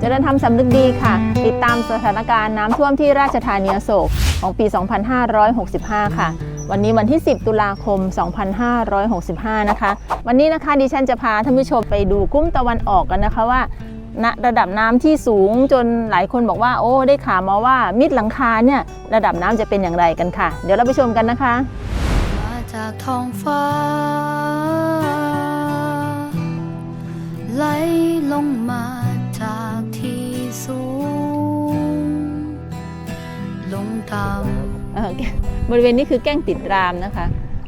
เจริญธรรมสำนึกดีค่ะ ติดตามสถานการณ์น้ำท่วมที่ราชธานีอโศกของปี 2565 ค่ะ วันนี้วันที่ 10 ตุลาคม 2565 นะคะ วันนี้นะคะดิฉันจะพาท่านผู้ชมไปดูกุ้มตะวันออกกันนะคะว่าณระดับน้ำที่สูงจนหลายคนบอกว่า โอ้ได้ข่าวมาว่ามิดหลังคาเนี่ยระดับน้ำจะเป็นอย่างไรกันค่ะ เดี๋ยวเราไปชมกันนะคะมาจากท้องฟ้า ไหลลงมา ตามเอ่อบริเวณนี้คือแก้งติดรามนะคะ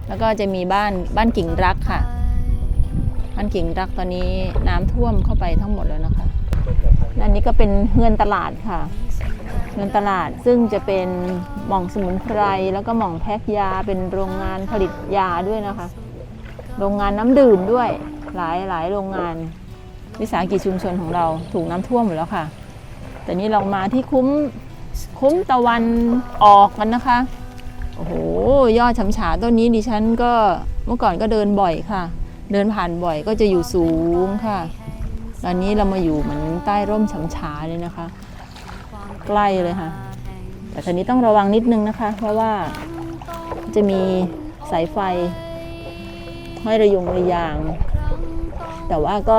แล้วก็จะมีบ้านบ้านกิ่งรักค่ะ บ้านกิ่งรักตอนนี้น้ำท่วมเข้าไปทั้งหมดแล้วนะคะและอันนี้ก็เป็นเงินตลาดค่ะ เงินตลาดซึ่งจะเป็นหม่องสมุนไพรแล้วก็หม่องแพ็คยาเป็นโรงงานผลิตยาด้วยนะคะ โรงงานน้ำดื่มด้วยหลายหลายโรงงาน วิสาหกิจชุมชนของเราถูกน้ำท่วมหมดแล้วค่ะ แต่นี้เรามาที่คุ้ม คุ้มตะวันออกกันนะคะ โอ้โห ยอดฉำฉาต้นนี้ดิฉันก็เมื่อก่อนก็เดินบ่อยค่ะ เดินผ่านบ่อยก็จะอยู่สูงค่ะ ตอนนี้เรามาอยู่เหมือนใต้ร่มฉำฉาเลยนะคะ ใกล้เลยค่ะ แต่ตอนนี้ต้องระวังนิดนึงนะคะ เพราะว่าจะมีสายไฟห้อยระยงระยาง แต่ว่าก็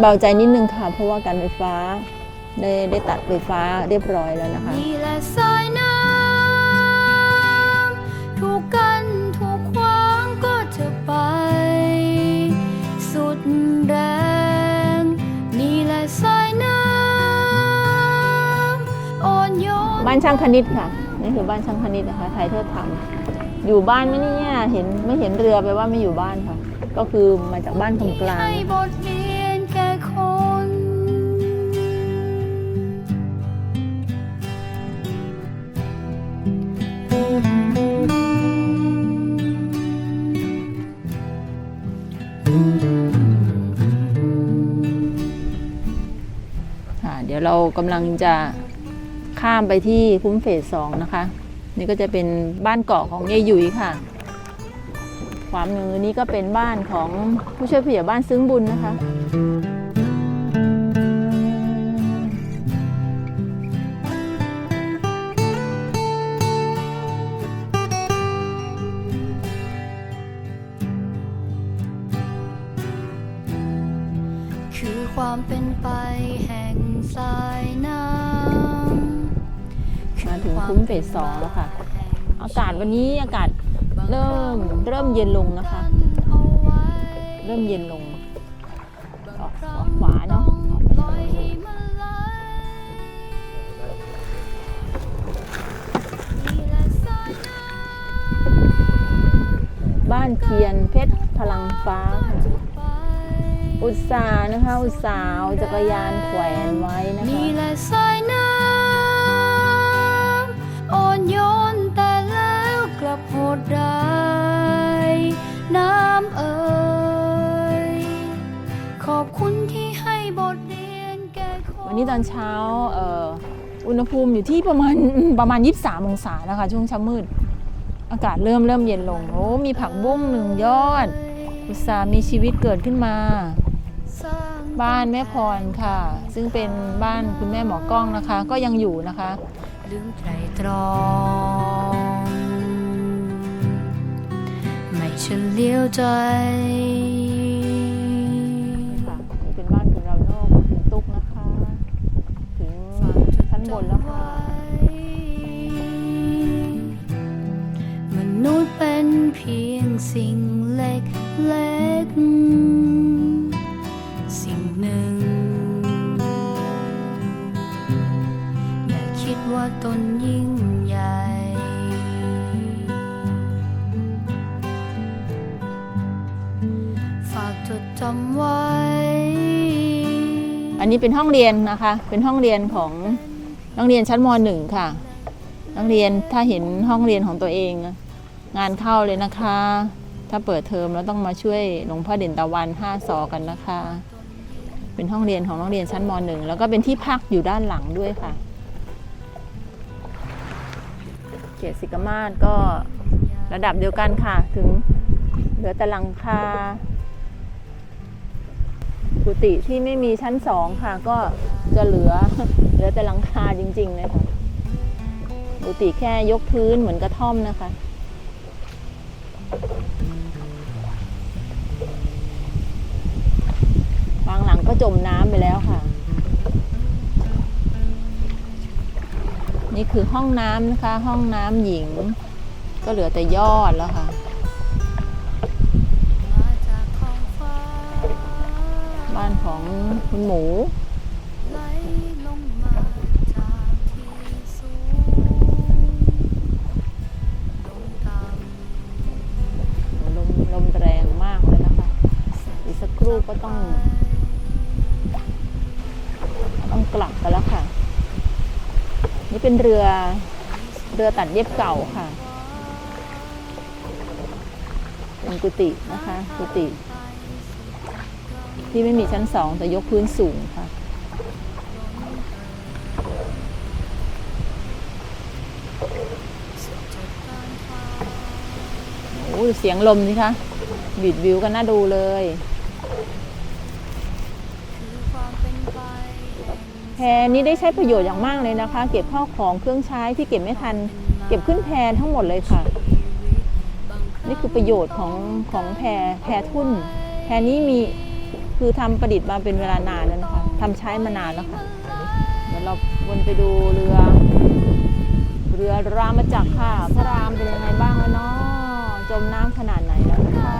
เบาใจนิดนึงค่ะ เพราะว่าการไฟฟ้า ได้ได้ตัดไฟฟ้าเรียบร้อยแล้วนะคะ นี่แหละสายน้ำถูกกันถูกขวางก็จะไป สุดแรง นี่แหละสายน้ำอ่อนโยน บ้านช่างคณิตค่ะ นี่คือบ้านช่างคณิตนะคะไทยเทิดธรรมอยู่บ้านไหมเนี่ยเห็นไม่เห็นเรือไปลว่าไม่อยู่บ้านค่ะ ก็คือมาจากบ้านตรงกลาง ให้บทเรียน เรากำลังจะข้ามไปที่คุ้มเฟสสองนะคะ นี่ก็จะเป็นบ้านเกาะของยายยุยค่ะ ความมือนี้ก็เป็นบ้านของผู้ช่วยผู้ใหญ่บ้านซึ้งบุญนะคะ สสองแล้วค่ะ อากาศวันนี้อากาศเริ่มเริ่มเย็นลงนะคะ เริ่มเย็นลงออกออกขวาเนาะบ้านเทียนเพชรพลังฟ้า อุตสาห์นะคะ อุตสาห์จักรยานแขวนไว้นะคะ อนเช้าอุณหภูมิอยู่ที่ประมาณประมาณ 23 องศานะคะ ช่วงเช้ามืด อากาศเริ่มเริ่มเย็นลง โอ้มีผักบุ้งหนึ่งยอด อุตสามีชีวิตเกิดขึ้นมา บ้านแม่พรค่ะ ซึ่งเป็นบ้านคุณแม่หมอกล้องนะคะ ก็ยังอยู่นะคะลืมไตรตรองไม่เฉลียวใจ นบนแล้วค่ะมนุษย์เป็นเพียงสิ่งเล็กเล็กๆสิ่งหนึ่ง อย่าคิดว่าตนยิ่งใหญ่ฝากจดจำไว้ อันนี้เป็นห้องเรียนนะคะ เป็นห้องเรียนของ นักเรียนชั้นม .1 ค่ะ นักเรียนถ้าเห็นห้องเรียนของตัวเอง งานเข้าเลยนะคะ ถ้าเปิดเทอมแล้วต้องมาช่วยหลวงพ่อเด่นตะวัน5สอกันนะคะ เป็นห้องเรียนของนักเรียนชั้นม .1 แล้วก็เป็นที่พักอยู่ด้านหลังด้วยค่ะ เขตสิกมาศก็ระดับเดียวกันค่ะ ถึงเหลือแต่หลังคากุฏิที่ไม่มีชั้นสองค่ะก็ จะเหลือ เหลือแต่หลังคาจริงๆเลยค่ะปกติแค่ยกพื้นเหมือนกระท่อมนะคะ บางหลังก็จมน้ำไปแล้วค่ะ นี่คือห้องน้ำนะคะ ห้องน้ำหญิง ก็เหลือแต่ยอดแล้วค่ะบ้านของคุณหมู ลมลมลมแรงมากเลยนะคะ อีกสักครู่ก็ต้อง ต้องกลับกันแล้วค่ะ นี่เป็นเรือ เรือตัดเย็บเก่าค่ะเป็นกุฏินะคะ กุฏิที่ไม่มีชั้นสองแต่ยกพื้นสูงค่ะ ยเสียงลมสิคะบิดวิวกันน่าดูเลยคือความเป็นไปแห่งแพนี้ได้ใช้ประโยชน์อย่างมากเลยนะคะ เก็บข้าวของเครื่องใช้ที่เก็บไม่ทัน เก็บขึ้นแพทั้งหมดเลยค่ะ นี่คือประโยชน์ของของแพแพทุ่น แพนี้มีคือทำประดิษฐ์มาเป็นเวลานานแล้วนะคะทำใช้มานานแล้วค่ะเดี๋ยวเราวนไปดูเรือ เรือรามจักรค่ะ พระรามเป็นยังไงบ้างแล้วเนาะ จมน้ำขนาดไหนแล้วนะคะ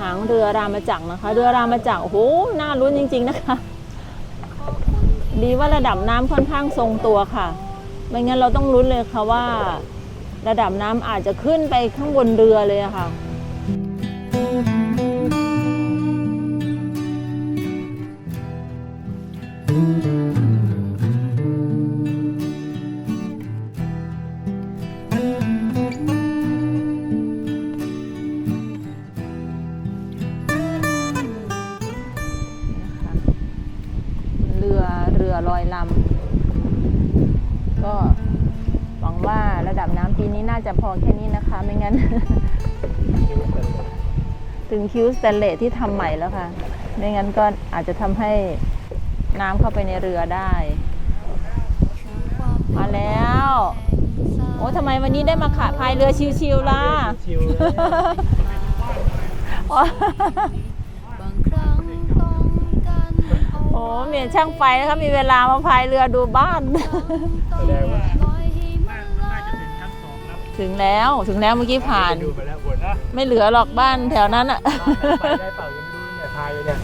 หางเรือรามจักรนะคะ เรือรามจักรโอ้โหน่าลุ้นจริง ๆ นะคะ ดีว่าระดับน้ำค่อนข้างทรงตัวค่ะไม่งั้นเราต้องลุ้นเลยค่ะว่า ระดับน้ำอาจจะขึ้นไปข้างบนเรือเลยอะค่ะ เรือเรือลอยลำก็หวังว่าระดับน้ำปีนี้น่าจะพอแค่นี้นะคะ ไม่งั้น ถึงคิวสแตนเลสที่ทำใหม่แล้วค่ะ ไม่งั้นก็อาจจะทำให้ น้ำเข้าไปในเรือได้ มาแล้ว โอ้ทำไมวันนี้ได้มาขาพายเรือชิวๆล่ะชิวเลยอ๋อบางครั้งต้องกันเอาโอ้เมียช่างไฟนะคะมีเวลามาพายเรือดูบ้านแสดงว่าปล่อยให้มันไหลน่าจะเป็นชั้นสองแล้วถึงแล้วถึงแล้วเมื่อกี้ผ่านดูไปแล้วบนนะไม่เหลือหรอกบ้านแถวนั้นอะไปได้เปล่ายังไม่รู้เนี่ยทายเลยเนี่ย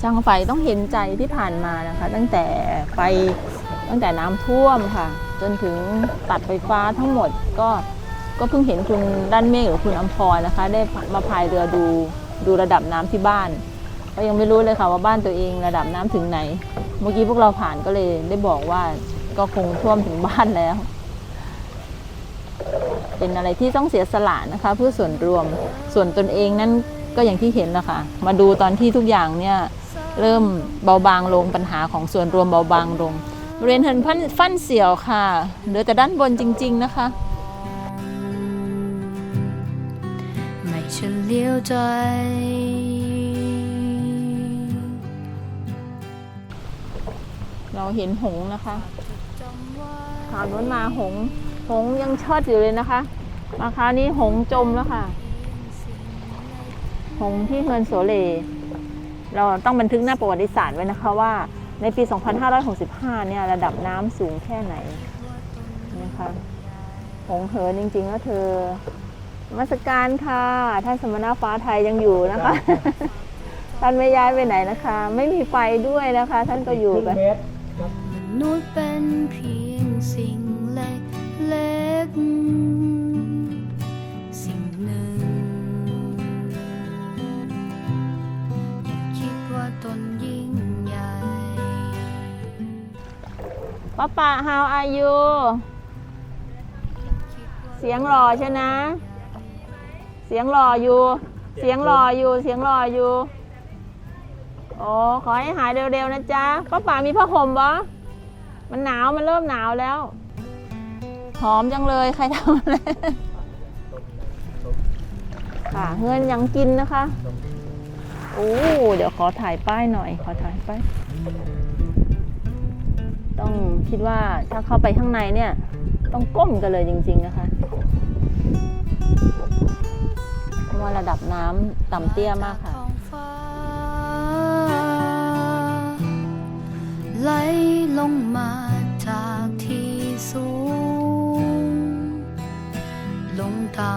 ช่างไฟต้องเห็นใจที่ผ่านมานะคะ ตั้งแต่ไฟตั้งแต่น้ำท่วมค่ะ จนถึงตัดไฟฟ้าทั้งหมดก็ก็เพิ่งเห็นคุณด้านเมฆหรือคุณอัมพรนะคะ ได้มาพายเรือดูดูระดับน้ำที่บ้าน ก็ยังไม่รู้เลยค่ะว่าบ้านตัวเองระดับน้ำถึงไหน เมื่อกี้พวกเราผ่านก็เลยได้บอกว่าก็คงท่วมถึงบ้านแล้ว เป็นอะไรที่ต้องเสียสละนะคะ เพื่อส่วนรวมส่วนตนเองนั้น ก็อย่างที่เห็นแล้วค่ะ มาดูตอนที่ทุกอย่างเนี่ยเริ่มเบาบางลงปัญหาของส่วนรวมเบาบางลงบริเวณเฮินฟันฟันเสียวค่ะเหลือแต่ด้านบนจริง ๆนะคะไม่เฉลียวใจเราเห็นหงนะคะจำไว้คราวนู้นมาหง หงยังเชิดอยู่เลยนะคะ มาคราวนี้หงจมแล้วค่ะ หงส์ที่เงินโสเล เราต้องบันทึกหน้าประวัติศาสตร์ไว้นะคะว่าในปี 2565 เนี่ยระดับน้ำสูงแค่ไหนนะคะหงส์เหินจริงๆแล้วเธอนมัสการค่ะ ท่านสมณะฟ้าไทยยังอยู่นะคะ ท่านไม่ย้ายไปไหนนะคะ ไม่มีไฟด้วยนะคะ ท่านก็อยู่ครึ่กันงเมตรมนุษย์เป็นเพียงสิ่งเล็กเล็กๆ ป้าป่า how are you เสียงหล่อใช่นะ เสียงหล่ออยู่ เสียงหล่ออยู่ เสียงหล่ออยู่ โอ้ขอให้หายเร็วๆนะจ๊ะป้าป๋ามีผ้าห่มปะมันหนาว มันเริ่มหนาวแล้ว หอมจังเลย ใครทำอะไร ค่ะเงินยังกินนะคะ โอ้ เดี๋ยวขอถ่ายป้ายหน่อย ขอถ่ายป้าย ต้องคิดว่าถ้าเข้าไปข้างในเนี่ย ต้องก้มกันเลยจริง ๆ นะคะเพราะว่าระดับน้ำต่ำเตี้ยมากค่ะท้องฟ้าไหลลงมาจากที่สูง ลงต่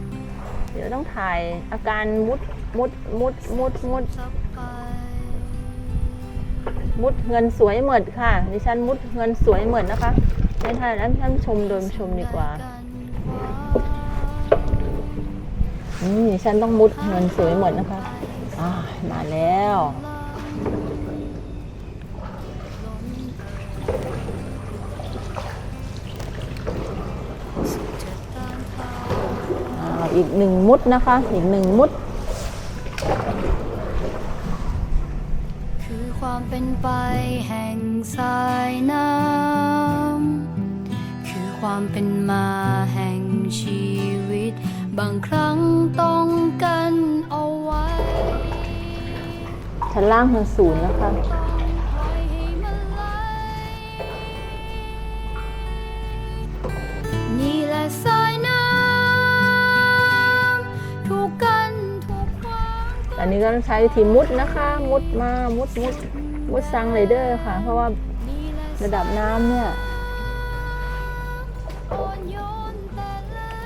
ำเดี๋ยวต้องถ่ายอาการมุดมุดมุดมุดมุดสักไป มุดเงินสวยเหมืดค่ะดิฉันมุดเงินสวยเหมืดนะคะไม่ถ่ายแล้วท่านชมโดยชมดีกว่าอืมดิฉันต้องมุดเงินสวยเหมืดนะคะอ่ามาแล้วอีกหนึ่งมุดนะคะ อีกหนึ่งมุด คือความ เป็นไปแห่งสายน้ำ คือความเป็นมาแห่งชีวิต บางครั้งต้องกันเอาไว้ชั้นล่างคือศูนย์นะคะปล่อยให้มันไหลนี่แหละสายน้ำถูกกันถูกขวาง อันนี้ก็ต้องใช้วิธีมุดนะคะ มุดมา มุดมุด มุดซังไรเดอร์ค่ะ เพราะว่าระดับน้ำเนี่ย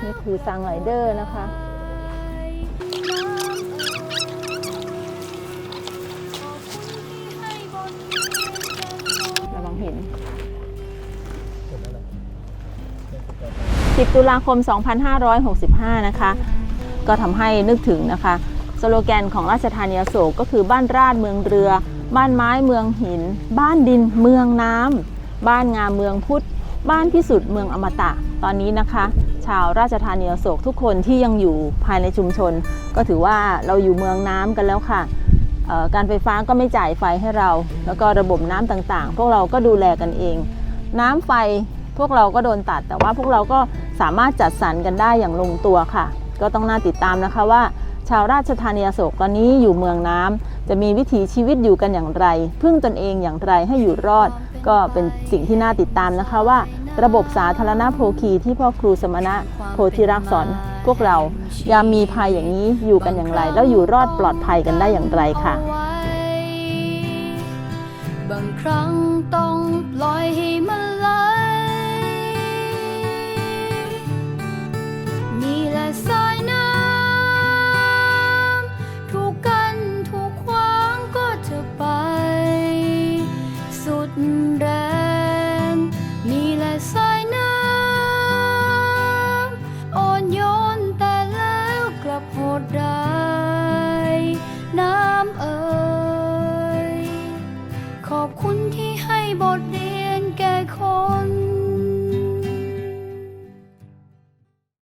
นี่คือซังไรเดอร์นะคะน้ำเอ่ยขอบคุณที่ให้บทเรียนแก่ตัวระวังเห็น 10 ตุลาคม 2565 นะคะ ก็ทำให้นึกถึงนะคะ สโลแกนของราชธานีอโศกก็คือบ้านราดเมืองเรือ บ้านไม้เมืองหิน บ้านดินเมืองน้ำบ้านงามเมืองพุทธ บ้านพิสุทธิ์เมืองอมตะ ตอนนี้นะคะ ชาวราชธานีอโศกทุกคนที่ยังอยู่ภายในชุมชน ก็ถือว่าเราอยู่เมืองน้ำกันแล้วค่ะการไฟฟ้าก็ไม่จ่ายไฟให้เรา แล้วก็ระบบน้ำต่างๆ พวกเราก็ดูแลกันเอง น้ำไฟพวกเราก็โดนตัด แต่ว่าพวกเราก็สามารถจัดสรรกันได้อย่างลงตัวค่ะ ก็ต้องน่าติดตามนะคะว่า ชาวราชธานีอโศกตอนนี้อยู่เมืองน้ำ จะมีวิถีชีวิตอยู่กันอย่างไร พึ่งตนเองอย่างไรให้อยู่รอด ก็เป็นสิ่งที่น่าติดตามนะคะว่า ระบบสาธารณโภคีที่พ่อครูสมณะโพธิรักษ์สอนพวกเรายามมีภัยอย่างนี้อยู่กันอย่างไร แล้วอยู่รอดปลอดภัยกันได้อย่างไรค่ะ บางครั้งต้องปล่อยให้มันล